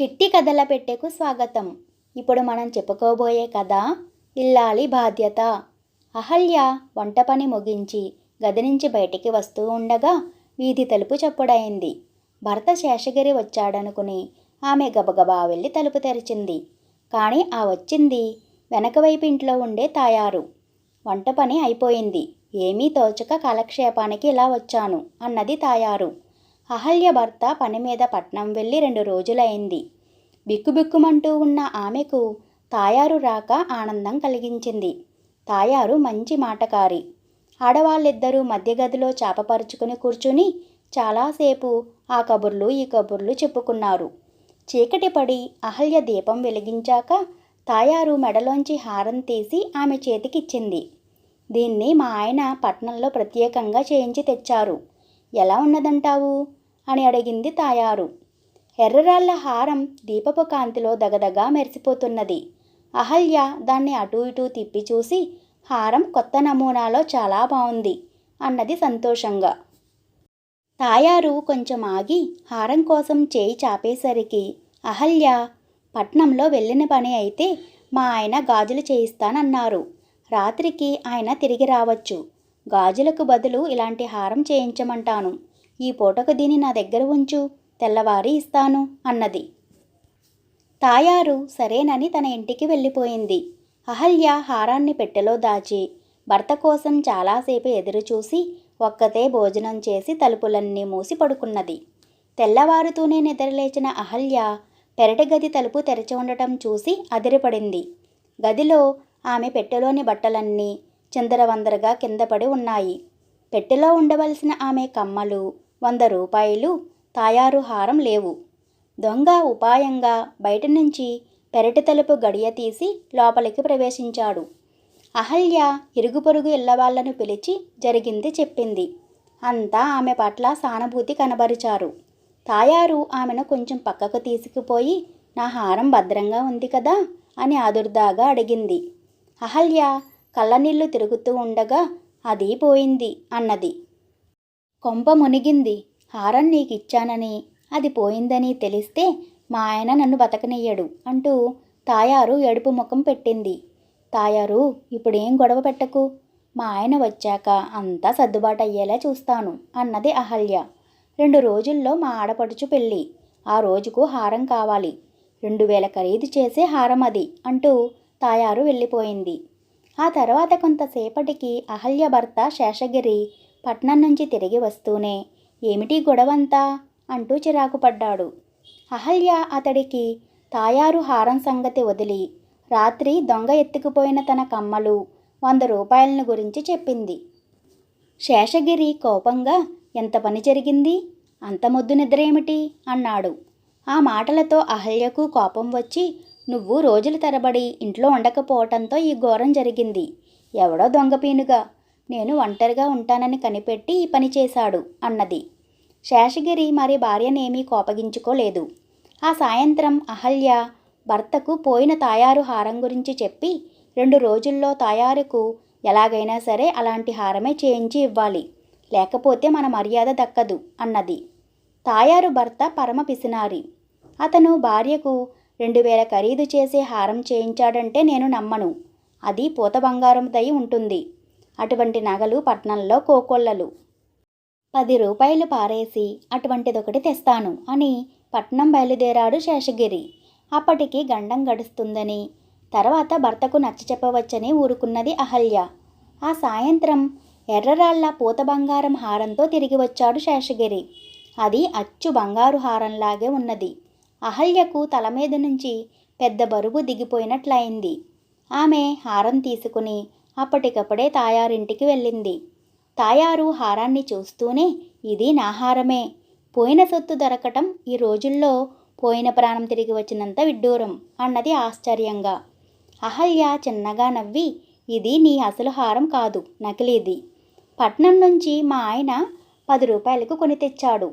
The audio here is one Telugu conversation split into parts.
చిట్టి కథల పెట్టెకు స్వాగతం. ఇప్పుడు మనం చెప్పుకోబోయే కథ ఇల్లాలి బాధ్యత. అహల్య వంట పని ముగించి గది నుంచి బయటికి వస్తూ ఉండగా వీధి తలుపు చప్పుడైంది. భర్త శేషగిరి వచ్చాడనుకుని ఆమె గబగబా వెళ్ళి తలుపు తెరిచింది. కానీ ఆ వచ్చింది వెనక వైపు ఇంట్లో ఉండే తాయారు. వంట పని అయిపోయింది. ఏమీ తోచక కాలక్షేపానికి ఇలా వచ్చాను అన్నది తాయారు. అహల్య భర్త పని మీద పట్నం వెళ్ళి రెండు రోజులైంది. బిక్కుబిక్కుమంటూ ఉన్న ఆమెకు తాయారు రాక ఆనందం కలిగించింది. తాయారు మంచి మాటకారి. ఆడవాళ్ళిద్దరూ మధ్య గదిలో చాపపరుచుకుని కూర్చుని చాలాసేపు ఆ కబుర్లు ఈ కబుర్లు చెప్పుకున్నారు. చీకటి పడి అహల్య దీపం వెలిగించాక తాయారు మెడలోంచి హారం తీసి ఆమె చేతికిచ్చింది. దీన్ని మా ఆయన పట్నంలో ప్రత్యేకంగా చేయించి తెచ్చారు. ఎలా ఉన్నదంటావు? అని అడిగింది తాయారు. ఎర్రరాళ్ళ హారం దీపపు కాంతిలో దగదగా మెరిసిపోతున్నది. అహల్య దాన్ని అటూ ఇటూ తిప్పి చూసి హారం కొత్త నమూనాలో చాలా బాగుంది అన్నది సంతోషంగా. తాయారు కొంచెం ఆగి హారం కోసం చేయి చాపేసరికి అహల్య పట్నంలో వెళ్ళిన పని అయితే మా ఆయన గాజులు చేయిస్తానన్నారు. రాత్రికి ఆయన తిరిగి రావచ్చు. గాజులకు బదులు ఇలాంటి హారం చేయించమంటాను. ఈ పూటకు దీన్ని నా దగ్గర ఉంచు తెల్లవారి ఇస్తాను అన్నది. తాయారు సరేనని తన ఇంటికి వెళ్ళిపోయింది. అహల్య హారాన్ని పెట్టెలో దాచి భర్త కోసం చాలాసేపు ఎదురుచూసి ఒక్కతే భోజనం చేసి తలుపులన్నీ మూసి పడుకున్నది. తెల్లవారుతూనే నిద్రలేచిన అహల్య పెరటి గది తలుపు తెరిచి ఉండటం చూసి అదిరిపడింది. గదిలో ఆమె పెట్టెలోని బట్టలన్నీ చిందరవందరగా కింద పడి ఉన్నాయి. పెట్టెలో ఉండవలసిన ఆమె కమ్మలు వంద రూపాయలు తాయారు హారం లేవు. దొంగ ఉపాయంగా బయట నుంచి పెరటి తలుపు గడియ తీసి లోపలికి ప్రవేశించాడు. అహల్య ఇరుగు పొరుగు ఇళ్ళవాళ్ళను పిలిచి జరిగింది చెప్పింది. అంతా ఆమె పట్ల సానుభూతి కనబరిచారు. తాయారు ఆమెను కొంచెం పక్కకు తీసుకుపోయి నా హారం భద్రంగా ఉంది కదా అని ఆదుర్దాగా అడిగింది. అహల్య కళ్ళనీళ్ళు తిరుగుతూ ఉండగా అది పోయింది అన్నది. కొంప మునిగింది. హారం నీకు ఇచ్చానని అది పోయిందని తెలిస్తే మా ఆయన నన్ను బతకనియ్యడు అంటూ తాయారు ఎడుపు ముఖం పెట్టింది. తాయారు ఇప్పుడేం గొడవ పెట్టకు. మా ఆయన వచ్చాక అంతా సర్దుబాటు అయ్యేలా చూస్తాను అన్నది అహల్య. రెండు రోజుల్లో మా ఆడపడుచు పెళ్ళి. ఆ రోజుకు హారం కావాలి. రెండు వేల ఖరీదు చేసే హారం అది అంటూ తాయారు వెళ్ళిపోయింది. ఆ తర్వాత కొంతసేపటికి అహల్య భర్త శేషగిరి పట్నం నుంచి తిరిగి వస్తూనే ఏమిటి గొడవంతా? అంటూ చిరాకు పడ్డాడు. అహల్య అతడికి తాయారు హారం సంగతి వదిలి రాత్రి దొంగ ఎత్తుకుపోయిన తన కమ్మలు వంద రూపాయలను గురించి చెప్పింది. శేషగిరి కోపంగా ఎంత పని జరిగింది? అంత ముద్దు నిద్రేమిటి? అన్నాడు. ఆ మాటలతో అహల్యకు కోపం వచ్చి నువ్వు రోజుల తరబడి ఇంట్లో ఉండకపోవటంతో ఈ ఘోరం జరిగింది. ఎవడో దొంగపీనుగా నేను ఒంటరిగా ఉంటానని కనిపెట్టి ఈ పని చేశాడు అన్నది. శేషగిరి మరి భార్యనేమీ కోపగించుకోలేదు. ఆ సాయంత్రం అహల్య భర్తకు పోయిన తాయారు హారం గురించి చెప్పి రెండు రోజుల్లో తాయారుకు ఎలాగైనా సరే అలాంటి హారమే చేయించి ఇవ్వాలి. లేకపోతే మన మర్యాద దక్కదు అన్నది. తాయారు భర్త పరమ పిసినారి. అతను భార్యకు రెండు వేల ఖరీదు చేసే హారం చేయించాడంటే నేను నమ్మను. అది పూత బంగారం దయి ఉంటుంది. అటువంటి నగలు పట్నంలో కోకొల్లలు. పది రూపాయలు పారేసి అటువంటిదొకటి తెస్తాను అని పట్నం బయలుదేరాడు శేషగిరి. అప్పటికి గండం గడుస్తుందని తర్వాత భర్తకు నచ్చ చెప్పవచ్చని ఊరుకున్నది అహల్య. ఆ సాయంత్రం ఎర్రరాళ్ళ పూత బంగారం హారంతో తిరిగి వచ్చాడు శేషగిరి. అది అచ్చు బంగారు హారంలాగే ఉన్నది. అహల్యకు తల మీద నుంచి పెద్ద బరువు దిగిపోయినట్లయింది. ఆమె హారం తీసుకుని అప్పటికప్పుడే తాయారింటికి వెళ్ళింది. తాయారు హారాన్ని చూస్తూనే ఇది నా హారమే. పోయిన సొత్తు దొరకటం ఈ రోజుల్లో పోయిన ప్రాణం తిరిగి వచ్చినంత విడ్డూరం అన్నది ఆశ్చర్యంగా. అహల్య చిన్నగా నవ్వి ఇది నీ అసలు హారం కాదు నకిలీది. పట్నం నుంచి మా ఆయన పది రూపాయలకు కొని తెచ్చాడు.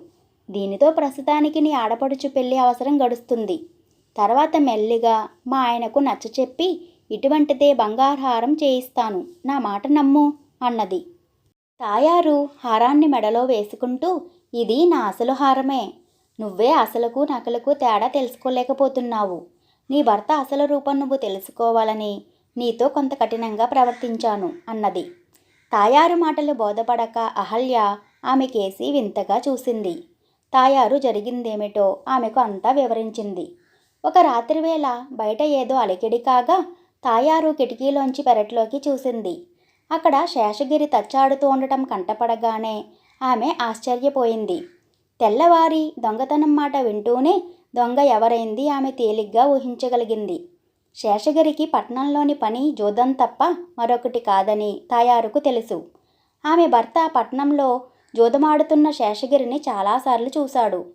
దీనితో ప్రస్తుతానికి నీ ఆడపడుచు పెళ్ళి అవసరం గడుస్తుంది. తర్వాత మెల్లిగా మా ఆయనకు నచ్చచెప్పి ఇటువంటిదే బంగారహారం చేయిస్తాను. నా మాట నమ్ము అన్నది. తాయారు హారాన్ని మెడలో వేసుకుంటూ ఇది నా అసలు హారమే. నువ్వే అసలుకు నకలకు తేడా తెలుసుకోలేకపోతున్నావు. నీ భర్త అసలు రూపం నువ్వు తెలుసుకోవాలని నీతో కొంత కఠినంగా ప్రవర్తించాను అన్నది. తాయారు మాటలు బోధపడక అహల్య ఆమె కేసి వింతగా చూసింది. తాయారు జరిగిందేమిటో ఆమెకు అంతా వివరించింది. ఒక రాత్రివేళ బయట ఏదో అలికిడి కాగా తాయారు కిటికీలోంచి పెరట్లోకి చూసింది. అక్కడ శేషగిరి తచ్చాడుతూ ఉండటం కంటపడగానే ఆమె ఆశ్చర్యపోయింది. తెల్లవారి దొంగతనం మాట వింటూనే దొంగ ఎవరైంది ఆమె తేలిగ్గా ఊహించగలిగింది. శేషగిరికి పట్నంలోని పని జోదం తప్ప మరొకటి కాదని తాయారుకు తెలుసు. ఆమె భర్త పట్నంలో జోదమాడుతున్న శేషగిరిని చాలాసార్లు చూశాడు.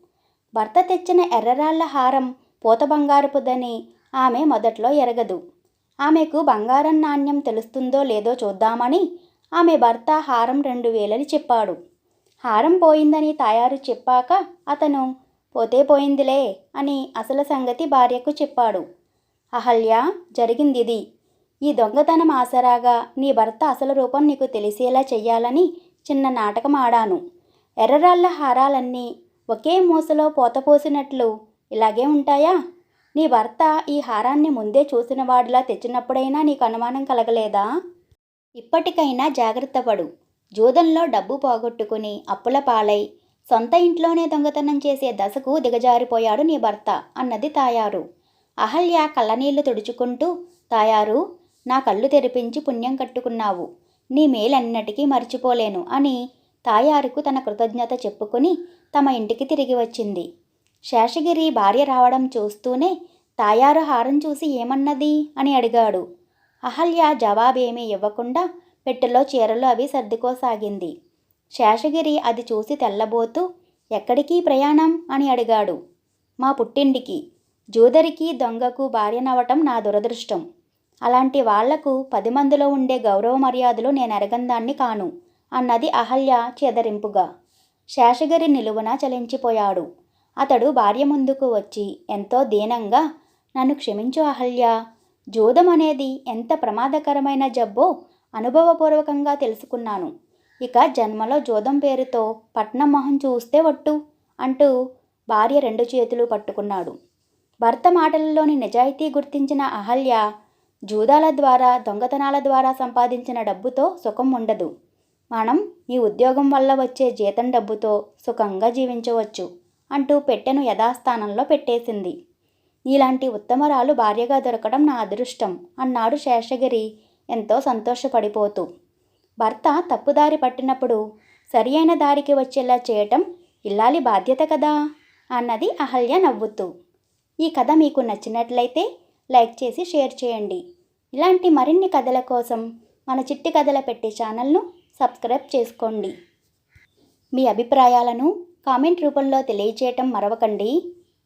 భర్త తెచ్చిన ఎర్రరాళ్ళ హారం పూత బంగారపుదని ఆమె మొదట్లో ఎరగదు. ఆమెకు బంగారం నాణ్యం తెలుస్తుందో లేదో చూద్దామని ఆమె భర్త హారం రెండు వేలని చెప్పాడు. హారం పోయిందని తాయారు చెప్పాక అతను పోతే పోయిందిలే అని అసలు సంగతి భార్యకు చెప్పాడు. అహల్య జరిగిందిది. ఈ దొంగతనం ఆసరాగా నీ భర్త అసలు రూపం నీకు తెలిసేలా చెయ్యాలని చిన్న నాటకం ఆడాను. ఎర్రరాళ్ళ హారాలన్నీ ఒకే మూసలో పోతపోసినట్లు ఇలాగే ఉంటాయా? నీ భర్త ఈ హారాన్ని ముందే చూసినవాడిలా తెచ్చినప్పుడైనా నీకు అనుమానం కలగలేదా? ఇప్పటికైనా జాగ్రత్త పడు. జూదంలో డబ్బు పోగొట్టుకుని అప్పుల పాలై సొంత ఇంట్లోనే దొంగతనం చేసే దశకు దిగజారిపోయాడు నీ భర్త అన్నది తాయారు. అహల్య కళ్ళనీళ్ళు తుడుచుకుంటూ తాయారు నా కళ్ళు తెరిపించి పుణ్యం కట్టుకున్నావు. నీ మేలన్నటికీ మర్చిపోలేను అని తాయారుకు తన కృతజ్ఞత చెప్పుకుని తమ ఇంటికి తిరిగి వచ్చింది. శేషగిరి భార్య రావడం చూస్తూనే తాయారు హారం చూసి ఏమన్నది అని అడిగాడు. అహల్య జవాబేమీ ఇవ్వకుండా పెట్టెలో చీరలు అవి సర్దుకోసాగింది. శేషగిరి అది చూసి తెల్లబోతూ ఎక్కడికి ప్రయాణం? అని అడిగాడు. మా పుట్టింటికి. జూదరికి దొంగకు భార్యనవ్వటం నా దురదృష్టం. అలాంటి వాళ్ళకు పది మందిలో ఉండే గౌరవ మర్యాదలు నేను ఎరగందాన్ని కాను అన్నది అహల్య చెదరింపుగా. శేషగిరి నిలువున చలించిపోయాడు. అతడు భార్య ముందుకు వచ్చి ఎంతో దీనంగా నన్ను క్షమించు అహల్య. జూదం అనేది ఎంత ప్రమాదకరమైన జబ్బో అనుభవపూర్వకంగా తెలుసుకున్నాను. ఇక జన్మలో జోదం పేరుతో పట్నం మొహం చూస్తే ఒట్టు అంటూ భార్య రెండు చేతులు పట్టుకున్నాడు. భర్త మాటలలోని నిజాయితీ గుర్తించిన అహల్య జూదాల ద్వారా దొంగతనాల ద్వారా సంపాదించిన డబ్బుతో సుఖం ఉండదు. మనం ఈ ఉద్యోగం వల్ల వచ్చే జీతం డబ్బుతో సుఖంగా జీవించవచ్చు. అంటూ పెట్టెను యథాస్థానంలో పెట్టేసింది. నీలాంటి ఉత్తమరాలు భార్యగా దొరకడం నా అదృష్టం అన్నాడు శేషగిరి ఎంతో సంతోషపడిపోతూ. భర్త తప్పుదారి పట్టినప్పుడు సరి అయిన దారికి వచ్చేలా చేయటం ఇల్లాలి బాధ్యత కదా అన్నది అహల్య నవ్వుతూ. ఈ కథ మీకు నచ్చినట్లయితే లైక్ చేసి షేర్ చేయండి. ఇలాంటి మరిన్ని కథల కోసం మన చిట్టి కథల పెట్టే ఛానల్ను సబ్స్క్రైబ్ చేసుకోండి. మీ అభిప్రాయాలను కామెంట్ రూపంలో తెలియచేయటం మరవకండి.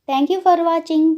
Thank you for watching.